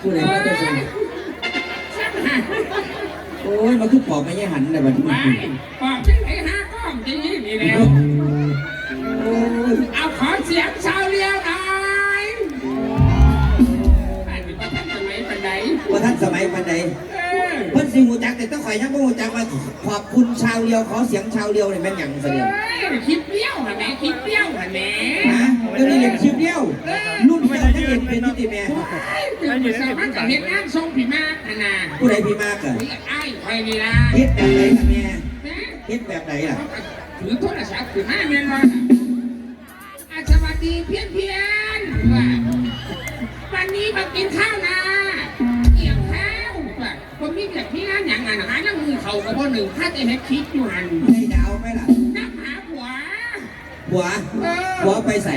ผู้ใดมาจะส่งโอ้ยมาคือปอบไม่ยหันเลยบัดนี้ไม่ปอบที่ไหนห้ากล้องจะยี่นี่แล้วโอ้ยเอาขอเสียงชาวเรียวหน่อยอันนี้ประทันสมัยปันไดว่าท่านสมัยปันใดเออเพิ่น สิหูจักแต่ต้องข่อยยังบ่หูจักว่าขอบคุณชาวเดียวขอเสียงชาวเดียวนี่แม่นหยังเสียงคิดเปี้ยวหันแหนคิดเปี้ยวหันแหนฮะเดี๋ยวนี้เรียนชิปเดียวรุ่นไปแล้วจะเรียนเป็นนิติแม่ตื่นมาสมัครกับเฮ็ดงานทรงผีมากนะนะผู้ใดพี่มากอะอุ้ยไอ้ใครนี่ล่ะเฮ็ดแบบไหนล่ะแม่นะเฮ็ดแบบไหนล่ะถือโทรศัพท์ถือหน้าเมียนมาอะสวัสดีเพียนเพียนว่าวันนี้มากินข้าวนะ ผมมีแบบพี่งานอย่างงานหานั่งมือเขากับพ่อหนึ่งถ้าจะเฮ็ดคิดอยู่หันได้ดาวไหมล่ะนับหาผัว หัวเออ หัวไปใส่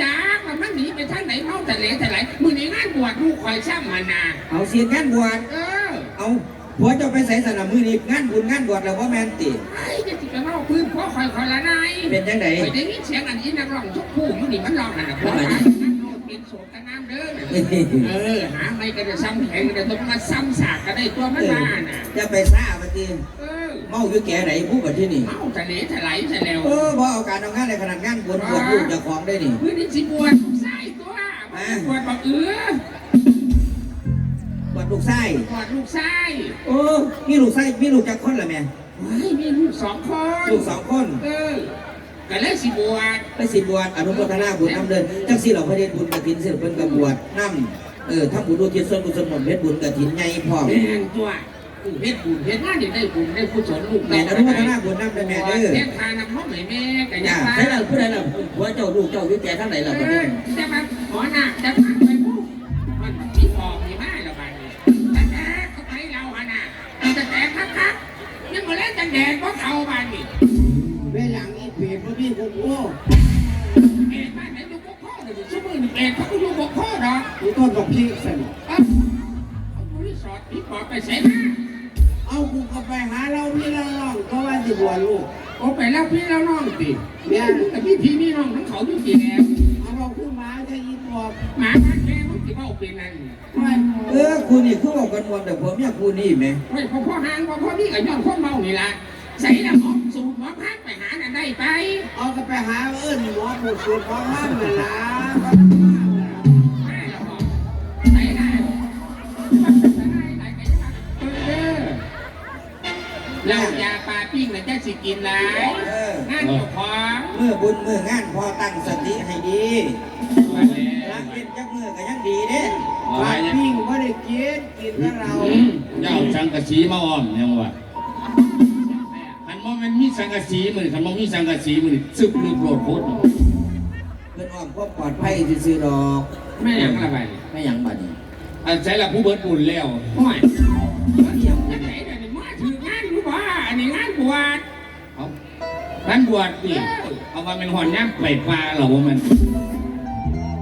จ้ามันมันหนีไปทางไหนเมาแต่เหลแต่ไหลมือในงานบวชลูกคอยช่ำมานาเอาเสียงงานบวชเออเอาหัวเจ้าไปใส่สนามมือนี่งานบุญงานบวชแล้วว่าแม่นติไอ้จะจิกระเมาพื้นเพราะคอยคอยละนายเป็นจังไดคอยได้ยินเสียงอันนี้นักร้องทุกคู่อยู่นี่มันร้องนั่นนะเพราะว่าเป็นโสดกันน้ำ เด้อเออหาไม่ก็จะซ้ำแข็งก็จะต้องมาซ้ำสากก็ได้ตัวมันมาน่ะจะไปซ่ามาติเออเมาอยู่แก่ไหนผู้บัดที่นี่เมาแต่เหลแต่ไหลแต่แล้วเออบ่เอาการเอางานในขนาดงานบวชบวชลูกเจ้าของได้นี่พื้นที่สิบวชใส่ตัวบวชบอกเออบวชลูกไส้บวชลูกไส้โอ้มีลูกไส้มีลูกจักคนละแม่เฮ้ยมีลูกสองคนลูกสองคนเออ ก็เลยสิบวชไปสิบวชอนุโมทนาบุญนำเดินจังสิเราพระเดชบุญกฐินเสร็จเพิ่นก็บวชนำเออทำบุญอุทิศส่วนกุศลผลเพชรบุญกฐินใหญ่พร้อมแม่นตัวเฮ็ดบุญเฮ็ดงานนี่ได้บุญได้กุศลลูกแม่อนุโมทนาบุญนำเด้อแม่เด้อเฮ็ดทานน้ำนมให้แม่ก็อจ้าย่าใช่ล่ะผู้ใดล่ะผัวเจ้าลูกเจ้าอยู่แก่ทั้งไหนล่ะบัดนี้จะมาขอหนักจะพักไปปุ๊บมันมีออกมีมาแล้วบัดนี้แต่แต่เขาไปเราหะน่ะแต่แต่คักๆยังบ่แล้วจังแดงบ่เขาบัดนี้เโอ้เอ็ดบ้านไหนอยู่บ่พ่อเดี๋ยวนี้ซุมื้อนี้เอ็ดเขาก็อยู่บ่พ่อดอกกูต้นกับพี่สนุกเอ้าเอาบริษัทพี่ปอไปเสร็จเอากูก็ไปหาเราพี่เราน้องก็ว่าจะบวชลูกโอ้ไปแล้วพี่แล้วน้องติเนี่ยแต่พี่พี่นี่น้องทั้งเขาอยู่กี่แล้วเอาเราขึ้นมาจะยินบอกหมาพันแม่มันสิเว้าเป็นนั่นไม่เออคุณนี่คือบอกกันมวลแต่ผัวเมียคู่นี่แหมเฮ้ยพอพ่อหางพอพ่อนี่ก็ย้อนคนเมานี่ล่ะ ใส่ละหมอสูบหมอพักไปหาน่ะได้ไป เอาก็ไปหาเอิ้นหมอปวดสูตรของมันน่ะนะก็ได้ละหมอใส่ได้มันจะได้หลายกันนะเออเด้อเรายาปลาปิ้งน่ะจะสิกินหลายเอองานเจ้าของเมื่อบุญเมื่องานพอตั้งสติให้ดีมารัแล้กวเป็นจักมือก็ยังดีเด้ปลาปิ้งไม่ได้กินกินกับเราอืมเจ้าสังกะสีมาอ้อมยังวะคันบ่แมันมี สังกะสีมือคันบ่มีสังกะสีมือนี่ซึบลืบโลดโคตรเพิ่นอ้อมความปลอดภัยซื่อๆดอกไม่อยากละไปไม่หยังบัดนี้อันใช้ละผู้เบิดบุญแล้วโอ้ยมันยังไงเดี๋ยวนี้มาถืองานรู้บ่อันนี้งานบวชเอาท่านบวชนี่เอามาเป็นหอนย่ำไปปลาเหรอว่ามัน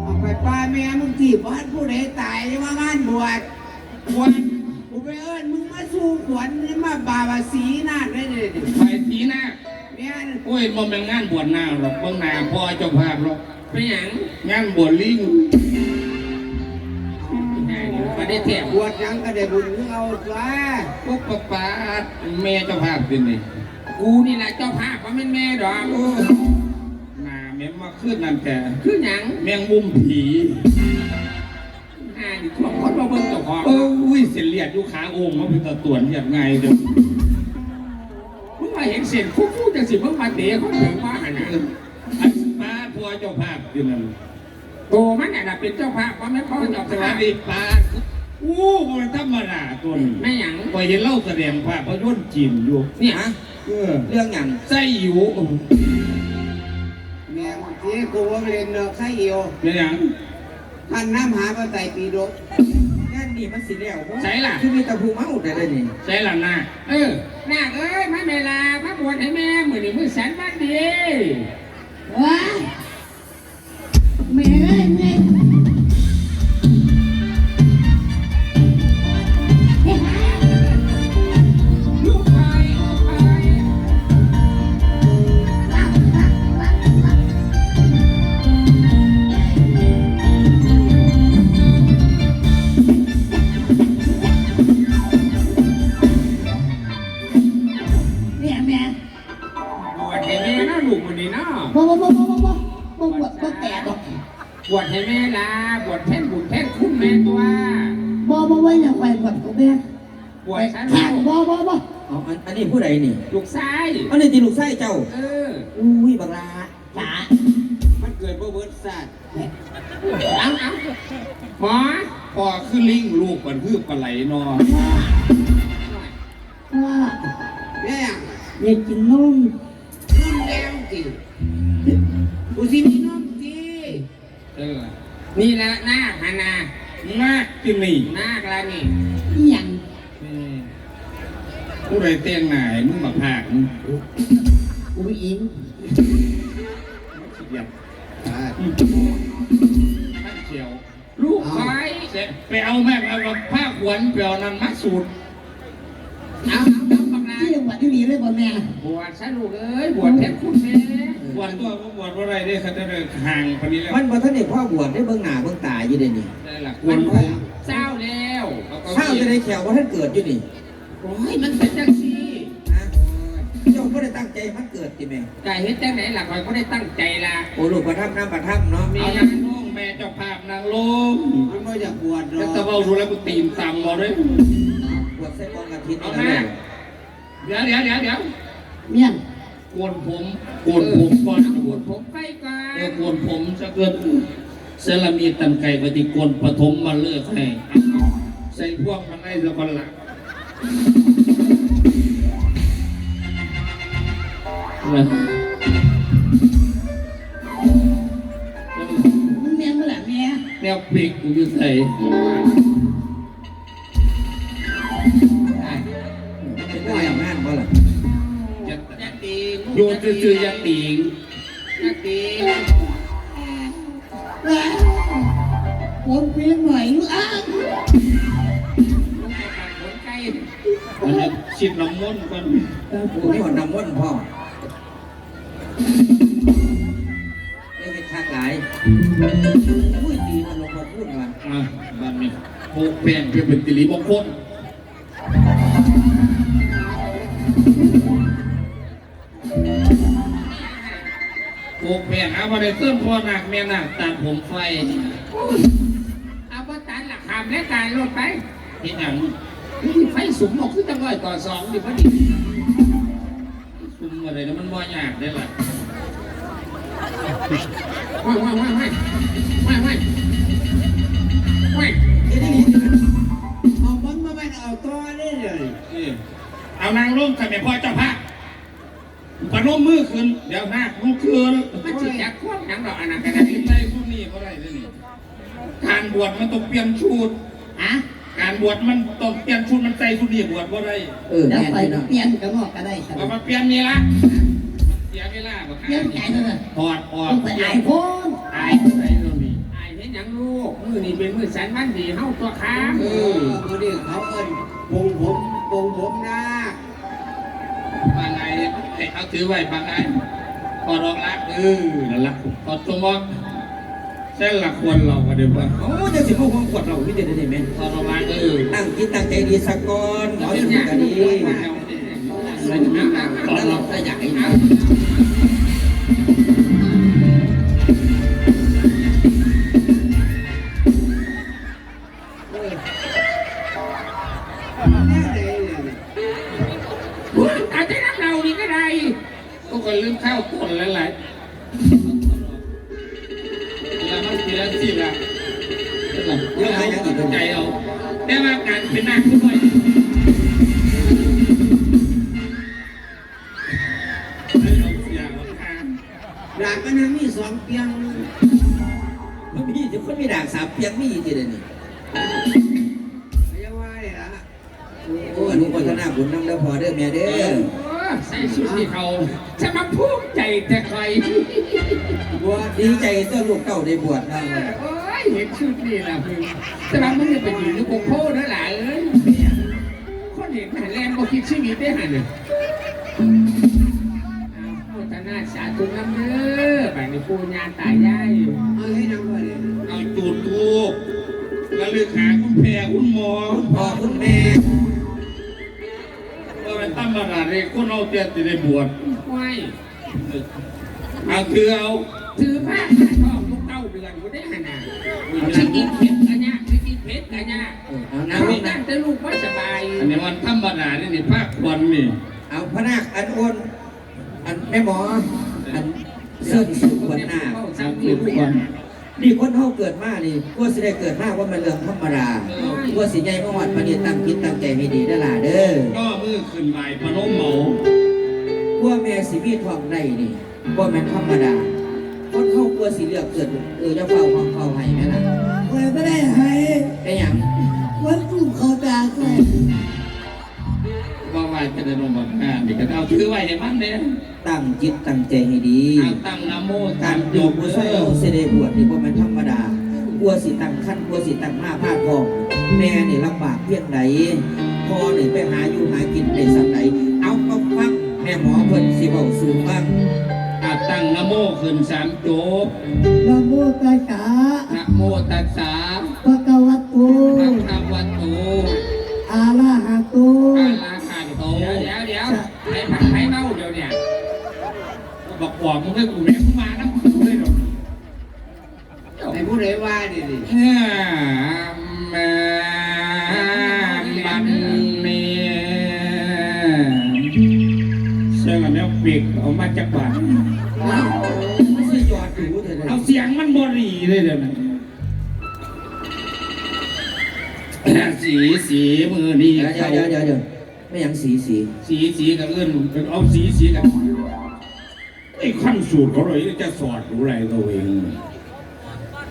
เอาไปปลาแม่มึงที่บ้านผู้ใดตายว่างานบวชบวชกูไปเอิ้นมึงมาสู้ขวัญนี่มาบาบาสีนาดได้เลยไปทีหน้า แม่นโอ้ยบ่แม่นงานบวชหน้าหรอกเบิ่งหน้าพ่อเจ้าภาพหรอกเป็นหยังงานบวชลิงมาได้เทียบบวชยังก็ได้บุญมึงเอาตัวปุ๊บปะปาดแม่เจ้าภาพเป็นนี่กูนี่แหละเจ้าภาพว่าแม่นแม่ดอกโอ้หน้าแม่นมาขึ้นนั่นแต่คือหยังแมงมุมผีอ่านี่ทั่วคนมาเบิ่งเจ้าของเอ้ยเส้นเลียดอยู่ขาโอ่งมันเป็นตะตวนเลียดไงเดี๋ยว มาเห็นเส้นฟูฟูจังสิมึงมาเตะเขาถึงว่าอันน่ะอันป้าพัวเจ้าภาพอยู่นั่นโตมันน่ะเป็นเจ้าภาพว่าแม่พ่อเจ้าสวัภาสพดีป้าอู้มันธรรมดาตัวนี้แม่หยังพอเห็นเล่าแสดงภาพยนตร์จีนอยู่นี่ฮะเออเรื่องหยังไส้อยู่แม่งที่กูว่าเรียนเนอกไส้อยวเป็นหยังท่านน้ำหาพระไตรปิฎก นนี่มันสิแล้วบ่ใส่ล่ะ คือมีแต่ผู้เมาแต่ได้นี่ใช่ละหน้าเออนาคเอ้ยมาเวลาพระบวชให้แม่มือนี่มือแสนวันดีว้ายแม่เอ้ยแม่ ปวดฉันแขกบ่บ่บ่เอาอันอันนี้ผู้ใดนี่ ลูกชายอันนี้ที่ลูกไส้เจ้า เออ อุ้ยบักลาจ๋ามันเกิดบ่เบิดสัตว์เอาเอาหมอพอคือลิงลูกมันคือปลาไหลนอว่าแม่อยากกินนมนุ่นแล้วจิกูสิมีน้องจีเออ นี่ละหน้าฮานามากที่นี่หน้าละนี่อีหยัง ผู้ใดเตียงไหนมึงมาพากมึงกูอิงอยากอ่าท่านเชียว ลูกคอยเสร็จไปเอาแม่เอากับผ้าขวัญไปเอานั้นมาสูตรเอาเอาเอาบักนาที่จังหวัดที่มีเลยบ่แม่บวชซะลูกเอ้ยบวชเพชรคุณแม่บวชตัวก็บวชว่าไรได้เขาจะเดินห่างพอดีแล้วมันบ่ทันได้พ่อบวชได้เบิ่งหน้าเบิ่งตาอยู่เด้นี่ได้ละคมันนผผมมเศร้าแล้วเช้าจะได้แขวว่าท่านเกิดอยู่นี่ โอ้ยมันเป็นจังซี่นะเจ้าบ่ได้ตั้งใจมันเกิดติแม่กายเฮ็ดจังไหนล่ะคอยก็ได้ตั้งใจล่ะโอ้ลูกประทับน้ำประทับเนาะเอานางลงแม่เจ้าภาพนางลงมันบ่อยากบวชหรแล้อวกตะเบาดูแล้วกูตีนต่ำมาเลยบวชใส่กองอาทิตย์เอานี่มานะเดี๋ยวเดี๋ยวเดี๋ยวเดี๋ยวเมี่ยงโกนผมโกนผมก่อนบวชผมไปก่อเออนโกนผมจะเกิดเซรามีตันไก่ปฏิโกนปฐมมาเลิกให้ใส่พวกมันได้สักคนละ นะมึงแม่นบ่ล่ะแม่แนวปีกกูอยู่ใส่เป็นตัวอย่างงานบ่ล่ะจะจะตีโยนซื่อๆยักติงจะตีว้าผมเพียงหน่อยลูกอ้าง มันจะชิดน้ำมนต์ก่อนกูมีหอนนำม่นต์พ่อได้เห็นทางหลายอุ้ยดีมันลงมาพูดว่าอะบ้านนี้โคกแป้งเพื่อเป็นสิริมงคลโคกแป้งเอามาได้เติมพ่อหนักแม่หนักตามผมไฟเอาไปตัดหลักคำและการลดไปเห็นอย่าง นี่ไฟสูงออกขึ้นตั้งร้อยต่อสองดิพอดีซุ่มอะไรนะมันบ่ายากได้ล่ะว้ายว้ายว้ายว้ายว้ายว้ายว้ายเฮ็ดได้ดีเอามันมาเป็นเอาตัวได้เลยเอานางลงทำไม่พ่อเจ้าภาพปนมมือขึ้นเดี๋ยวหน้าลุกขึ้นมันจิจักควบหนังดอกอันนั้นก็แต่ได้ที่ไรชุดนี้เพราะอะไรนี่การบวชมันต้องเปลี่ยนชุด การบวชมันต้องเปลี่ยนชุดมันใส่ชุดนี้บวชว่าไรเออแล้วแม่นไปพี่น้องเปลี่ยนก็งอกก็ได้ครับเอามาเปลี่ยนนี่ละเสียเวลาบ่เปลี่ยนใจเถอะถอดออกต้องไปอายพ้นอายใส่ตัวนี้ไอ้เห็นหยังลูกมือนี่เป็นมือสันมันดีเฮาตัวค้างเออมาดิเขาเอิ้นปงผมปงผมนะบางไงให้เขาถือไว้บางไงถอดออกละเออนั่นละถอดตัวมอก เส้นละควรเราก็เดี๋ยวว่าโอ้จะสิพวกความกดเราพี่เด็ดได้ไหมถอดออกมาเออตั้งจิตตั้งใจดีสักก่อนหมอสมุนก็ดีตอนเราขยายเอาแน่เลยอาจจะนับเรานี่ก็ได้ก็คนลืมข้าวต้นหลายๆแล้ว สิล่ะเรื่องอะไรยังใจเอาแต่ว่าการเป็นนักด้วยดาบมันยังมีสองเปียงมันมีเดี๋ยวคนมีด่างสามเพียงมีอีกทีเดียวนี่เรียกว่าอะไรล่ะโอ้อนุโมทนาบุญนำเด้อพ่อเด้อแม่เด้อ ใส่ชุดที่เขาจะมาภูมิใจแต่ใครบวชดีใจตัวลูกเก่าได้บวชนะโอ้ยเห็นชุดนี่ล่ะคือแต่ว่ามึงจะไปอยู่ในโกโก้นั่นแหละเอ้ยคนเห็นหันแลนบ่คิดชีวิตได้หันเลยโมทนาสาธุน้ำเด้อบัดนี้ปูญาตายายเอาให้นำมาเลยเอาจูดทูบแล้วเลือกหาคุณแพรคุณหมอพ่อคุณแม่ว่าเป็น เด็กคนเอาเตียนจะไดบวชไม่เอาถือเอาถือผ้าชอบลูกเต้าเดือนก็ได้ขนาดจะกินเผ็ดกันยะที่กินเผ็ดกันยะเอาลูกนั่งแต่ลูกไม่สบายอันนี้วันธรรมดาเนี่ยนี่ภาควันนี่เอาพระนาคอันอ้นอันแม่หมออันเสื้อสูบหน้าอักลือก่อน นี่คนเฮาเกิดมานี่กลัวสิได้เกิดมาว่ามันเรื่องธรรมดากลัวสิใหญ่มาหอดประเดี๋ยวตั้งคิดตั้งใจให้ดีได้อล่ะเด้อก็มือขึ้นไหวพนมเหมากลัวแม่สิมีท้องได้นี่บ่แม่นธรรมดา คนเฮากลัวสิเลือกเกิดเออจะเฝ้าห้องเฝ้าให้แม่ล่ะคอยไม่ได้ให้เป็นหยังวัดตู้เขาด่าคอย ว่าไหวจะได้ลงบังงานนี่ก็เอาถือไหวให้มันเนี่ยตั้งจิตตั้งใจให้ดีเอาตั้งนะโมกาตารมโยมผู้ชายเอาเสได็จบวชนี่บ่แม่นธรรมดากลัวสิตั้งขั้นกลัวสิตั้งมาภาคพอง แม่นี่ลำบากเพียงใดพ่อนี่ไปหาอยู่หากินได้สักไหนเอาก็ฟังแม่หมอเพิ่นสิเว้าสู่ฟังอาตั้งนะโมขึ้นสามจบนะโมตัสสะนะโมตัสสะภะคะวะโตพระคำวันโตอะระหะโตอาลา ไอ้ผักไผ่เมาเดี๋ยวเนี่ยบอกบอกมึงให้กูแม่งมาน้ำกูเลยหรอกไอ้ผู้ใดว่าดิดิแม่แม่มันเนี่ยเสียงอันนี้ปีกเอามาจากบ้านไม่ใช่ยอดดูเถอะเอาเสียงมันบรีเลยเดี๋ยวนี้สีสีมือนี่เดี๋ยวเขาเดี๋ยวเดี๋ยวเดี๋ยว ไม่หยังสีสีสีสีกับเอื้อนเอาสีสีกับไอ้ขั้นสูตรเขาเลยจะสอดรู้อะไรตัวเอง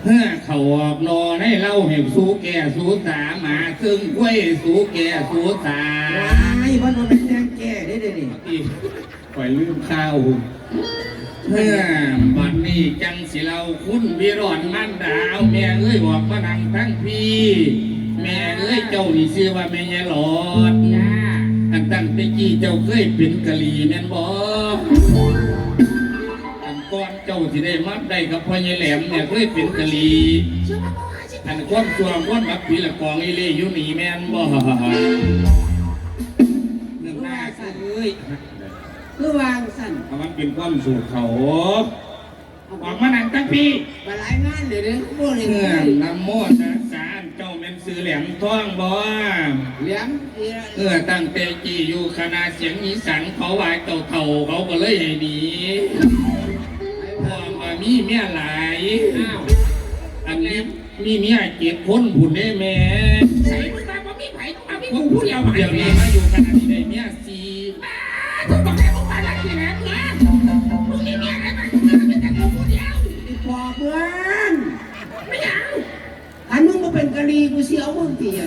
เฮ้อเขาออกนอให้เล่าให้สู้แก่สู้สาหมาซึ่งกล้วยสู้แก่สู้สาไอ้วันมันเป็นแดงแก่ได้เลยนี่อีปล่อยลืมข้าวเฮ้อบัดนี้จังสิเราคุณวิรอนมันดาวแม่เอ้ยบอกว่านังทั้งพี่ แม่เอ้ยเจ้านี่ชื่อว่าแม่ยายหลอดจ้าอัน ตั้งแต่กี้เจ้าเคยเป็นกะหรี่แม่นบ่อันก่อนเจ้าที่ได้มัดได้กับพ่อใหญ่แหลมเนี่ยเคยเป็นกะหรี่อันความชัวความบักผีละกองอีเล่อยู่นี่แม่นบ่เรื่องหน้าเอ้ยคือวางสั่นเพราะมันเป็นความสู่เขาออกมานั่งตั้งพี่มาหลายงานเดี๋ยวนี้พวกนี้เงื่อนนำโมตัสสะเจ้าแม่ นซื้อแหลมท้องบ่เลี้ยงอีละเมื่อตั้งแต่จีอยู่คณะเสียงอีสานเขาว่าเจ้าเท่าเขาก็เลยให้หนีพอมามีเมียหลายอ้าวอันนี้มีเมียเจ็ดคนผุนได้แม่ใส่มึงมาบ่มีไผ่มึงมามีพวกูกพูผู้ดเดีเดียยววเดี๋ยวนี้มาอยู่คณะนี้ได้เมียสี่ทุกคนให้มึงมาลักที่ไหนมึงอะมึงมีเมียอะไรบ้างมึงมีแต่กูพูดเดียวอีปอบเพื่อน ไม่เอา อันมึงมาเป็น กะลีกูเสียวมึงตีอะ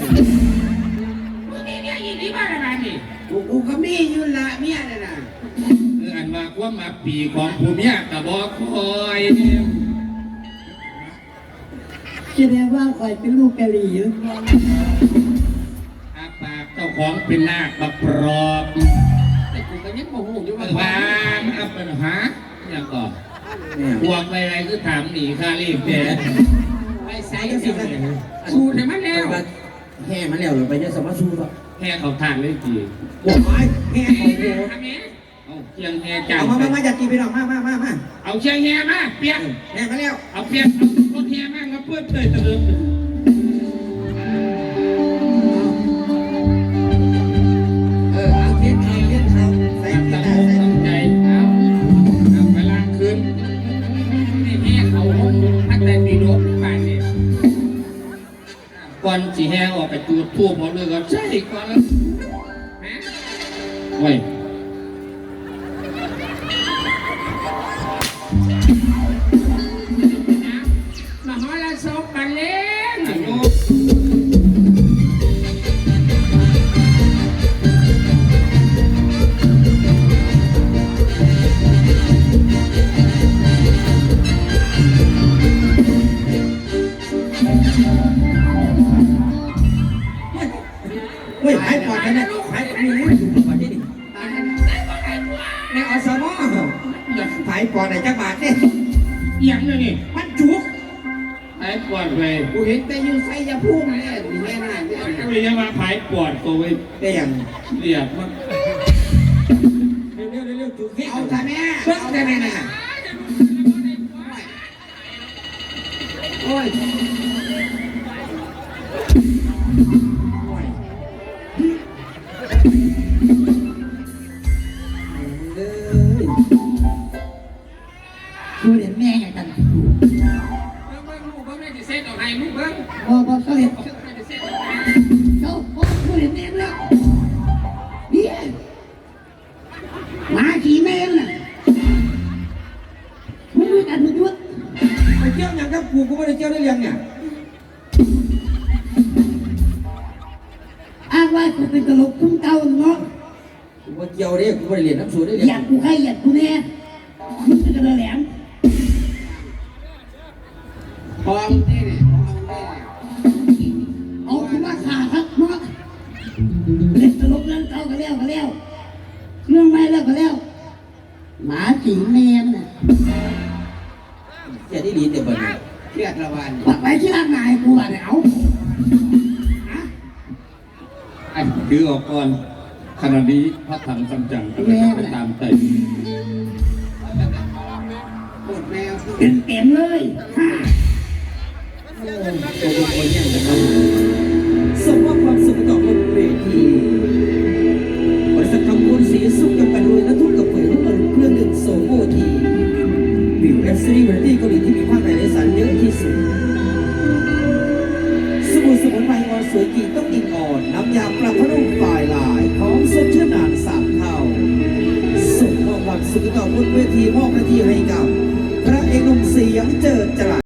มึงมีเมียอีนี่บ้าอะไรนี่กูกูก็มีอยู่ละเมียน่ะนะคืออันว่าความมาปีของผู้เมียกะบอกคอยแสดงว่าคอยเป็นลูกกะหรี่อาปากเจ้าของเป็นนาคบักรอบแต่กูก็ยังโมโหอยู่เมื่ว่าอวานเอาเป็นหาอย่างก่อนเนี่ยพวกไปไรคือถามหนีค่ารีบแต่ ไปใส่เดียวเนี่ยสูดให้มันแล้ว แห่มันแล้วหรือไปจะสมาสู้ต่อแค่เขาทานเลยจีโอ้ยแห่ของโหทำไงเอาเชียงแห่จังเอามามามาจากกีไปดอกมามามามาเอาเชียงแห่มาเปียกแห่มาแล้ว เอาเปียกเอารถแห่มาแล้วเพื่อนเตยตะ ก่อนสีแห่ออกไปจูดทูบเอาเลยก็ใช่ก่อนแล้วฮะ หายปอดไหนจักบาทเนี่ยเอียงเลยนี่มันจุกหายปวดเลยกูเห็นแต่อยู่ไสยภูมิเนี่ยมีแม่น่ะเนี่ยก็เลยจะมาหายปวดตัวไปได้ยังเรียบมันเร็วเร็วเร็วจุกเอาท่าแม่เบิ่งได้ไหมน่ะโอ้ย ดูเด็กแม่อย่างนั้นลูกเบิ้งแม่จะเซ็ตเอาให้ลูกเบิ้งบ่บ่เขาเห็นเขาเขาดูเด็กแม่แล้วเบี้ยมาขี่แม่น่ะไม่รู้กันไม่รู้ไปเที่ยวอย่างกับกูกูไม่ได้เที่ยวได้เรียนเนี่ยอ้างว่ากูเป็นตลกคุ้มเก่าเนาะกูไม่เกี่ยวเด้กูไม่ได้เรียนน้ำสูตรได้เรียนอยากกูใครอยากกูแน่มึงจะกระแหลม พองนี่เนี่พองนี่เนี่ยเอาคุณว่าขาครับเนาะเล่นตลกเรื่องเก่าก็แล้วก็แล้วเรื่องใหม่แล้วก็แล้วหมาสิงแม่มันน่ะแค่นี้ดีเดี๋ยวบัดนี้เครียดละวันปักไปที่ร่างกายกูว่าเนี่ยเอาไอ้ถือออกก่อนขณะนี้พระถังสัมจังกำลังไปตามไต่ปวดแมวเต็มเต็มๆเลยฮ่า ตัคคาส่งมอบความสุขต่อบนเวทีบริษัททำบูญสีสุขกับกันรวยและทุกกับเผยทุกคนเครื่องดื่มโซโฟทีวิวเอฟซีเวอร์ตี้เกาหลีที่มีภาคไหนในสันเยอะที่สุดสบู่สมุนไพรออนสวยกีต้องกินอ่อน น้ำยาปรับพระรูปฝ่ายลายพร้อมสดชื่นนานสามเท่าส่งมอบความสุขต่อบนเวทีมอบหน้าที่ให้กับ พระเอกนุ่มเสียงเจิดจระ